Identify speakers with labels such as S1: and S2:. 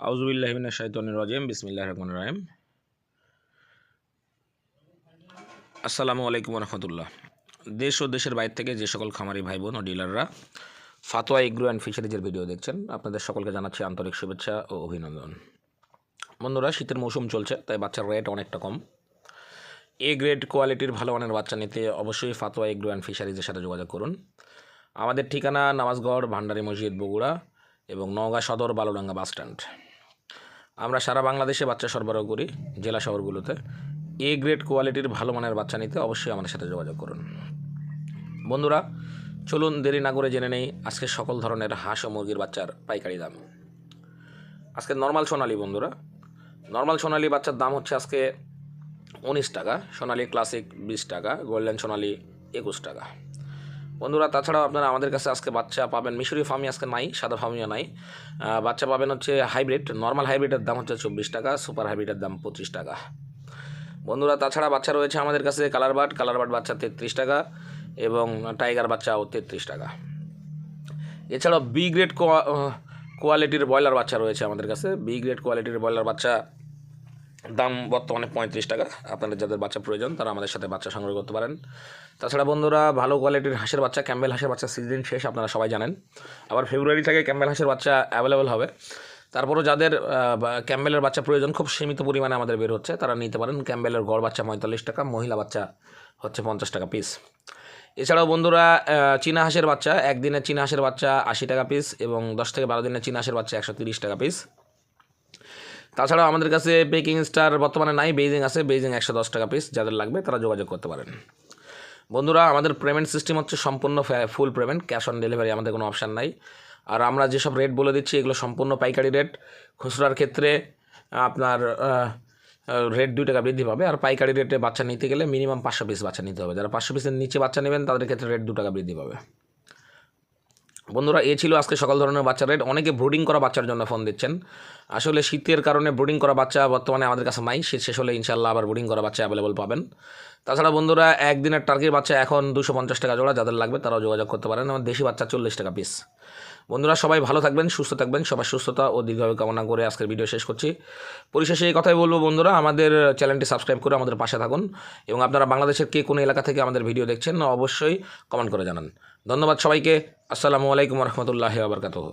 S1: আউজুবিল্লাহিমিনা বিসমিল্লাহ রহমান রাহিম। আসসালামু আলাইকুম রহমতুল্লাহ। দেশ ও দেশের বাইরে থেকে যে সকল খামারি ভাই বোন ও ডিলাররা ফাতোয়া, এগ্রো অ্যান্ড ফিশারিজের ভিডিও দেখছেন, আপনাদের সকলকে জানাচ্ছি আন্তরিক শুভেচ্ছা ও অভিনন্দন। বন্ধুরা, শীতের মৌসুম চলছে, তাই বাচ্চার রেট অনেকটা কম। এ গ্রেড কোয়ালিটির ভালো মানের বাচ্চা নিতে অবশ্যই ফাতোয়া, এগ্রো অ্যান্ড ফিশারিজের সাথে যোগাযোগ করুন। আমাদের ঠিকানা নামাজগড়, ভান্ডারি মসজিদ, বগুড়া এবং নওগাঁ সদর, বালুডাঙ্গা বাস স্ট্যান্ড আমরা সারা বাংলাদেশে বাচ্চা সরবরাহ করি জেলা শহরগুলোতে। এ গ্রেড কোয়ালিটির ভালো মানের বাচ্চা নিতে অবশ্যই আমাদের সাথে যোগাযোগ করুন। বন্ধুরা, চলুন দেরি না করে জেনে নেই আজকে সকল ধরনের হাঁস ও মুরগির বাচ্চার পাইকারি দাম। আজকে নর্মাল সোনালি বন্ধুরা নর্মাল সোনালি বাচ্চার দাম হচ্ছে আজকে উনিশ টাকা, সোনালি ক্লাসিক বিশ টাকা গোল্ডেন সোনালি একুশ টাকা। বন্ধুরা, তাছাড়াও আপনারা আমাদের কাছে আজকে বাচ্চা পাবেন মিশরি ফার্মি আজকে নাই, সাদা ফার্মিও নাই। বাচ্চা পাবেন হচ্ছে হাইব্রিড নর্মাল হাইব্রিডের দাম হচ্ছে চব্বিশ টাকা সুপার হাইব্রিডের দাম পঁচিশ টাকা। বন্ধুরা, তাছাড়া বাচ্চা রয়েছে আমাদের কাছে কালার বাট কালার বাট বাচ্চা তেত্রিশ টাকা এবং টাইগার বাচ্চাও তেত্রিশ টাকা। এছাড়াও বি গ্রেড কোয়ালিটির ব্রয়লার বাচ্চা রয়েছে আমাদের কাছে। বি গ্রেড কোয়ালিটির ব্রয়লার বাচ্চা দাম বর্তমানে পঁয়ত্রিশ টাকা। আপনাদের যাদের বাচ্চা প্রয়োজন, তারা আমাদের সাথে বাচ্চা সংগ্রহ করতে পারেন। তাছাড়া বন্ধুরা, ভালো কোয়ালিটির হাঁসের বাচ্চা, ক্যাম্বেল হাঁসের বাচ্চা সিজন শেষ, আপনারা সবাই জানেন। আবার ফেব্রুয়ারি থেকে ক্যাম্বেল হাঁসের বাচ্চা অ্যাভেলেবেল হবে। তারপরও যাদের ক্যাম্বেলের বাচ্চা প্রয়োজন, খুব সীমিত পরিমাণে আমাদের বের হচ্ছে, তারা নিতে পারেন। ক্যাম্বেলের গড় বাচ্চা পঁয়তাল্লিশ টাকা, মহিলা বাচ্চা হচ্ছে পঞ্চাশ টাকা পিস এছাড়াও বন্ধুরা চীনা হাঁসের বাচ্চা, একদিনের চীনা হাঁসের বাচ্চা আশি টাকা পিস এবং দশ থেকে বারো দিনের চীনা হাঁসের বাচ্চা একশো তিরিশ টাকা পিস তাছাড়াও আমাদের কাছে পেকিং স্টার বর্তমানে নাই বেজিং আছে বেজিং একশো দশ টাকা পিস যাদের লাগবে তারা যোগাযোগ করতে পারেন। বন্ধুরা, আমাদের পেমেন্ট সিস্টেম হচ্ছে সম্পূর্ণ full payment cash on delivery আমাদের কোনো অপশান নাই। আর আমরা যেসব রেট বলে দিচ্ছি, এগুলো সম্পূর্ণ পাইকারি রেট খুচরার ক্ষেত্রে আপনার রেট দুই টাকা বৃদ্ধি পাবে। আর পাইকারি রেটে বাচ্চা নিতে গেলে মিনিমাম পাঁচশো পিস বাচ্চা নিতে হবে। যারা পাঁচশো পিসের নিচে বাচ্চা নেবেন, তাদের ক্ষেত্রে রেট দু টাকা বৃদ্ধি পাবে। বন্ধুরা, এ ছিল আজকে সকল ধরনের বাচ্চার রেট অনেকে ব্রুডিং করা বাচ্চার জন্য ফোন দিচ্ছেন। আসলে শীতের কারণে ব্রুডিং করা বাচ্চা বর্তমানে আমাদের কাছে নাই। শীত শেষ হলে ইনশাল্লাহ আবার ব্রুডিং করা বাচ্চা অ্যাভেলেবল পাবেন। তাছাড়া বন্ধুরা, একদিনের টার্কির বাচ্চা এখন দুশো পঞ্চাশ টাকা জোড়া, যাদের লাগবে তারাও যোগাযোগ করতে পারেন। আমার দেশি বাচ্চা চল্লিশ টাকা পিস বন্ধুরা, সবাই ভালো থাকবেন, সুস্থ থাকবেন, সবার সুস্থতা ও দীর্ঘভাবে কামনা করে আজকের ভিডিও শেষ করছি। পরিশেষে এই কথাই বলব বন্ধুরা, আমাদের চ্যানেলটি সাবস্ক্রাইব করে আমাদের পাশে থাকুন এবং আপনারা বাংলাদেশের কে কোনো এলাকা থেকে আমাদের ভিডিও দেখছেন, অবশ্যই কমেন্ট করে জানান। ধন্যবাদ সবাইকে, আসসালামু আলাইকুম রহমতুল্লাহ আবরকাতহ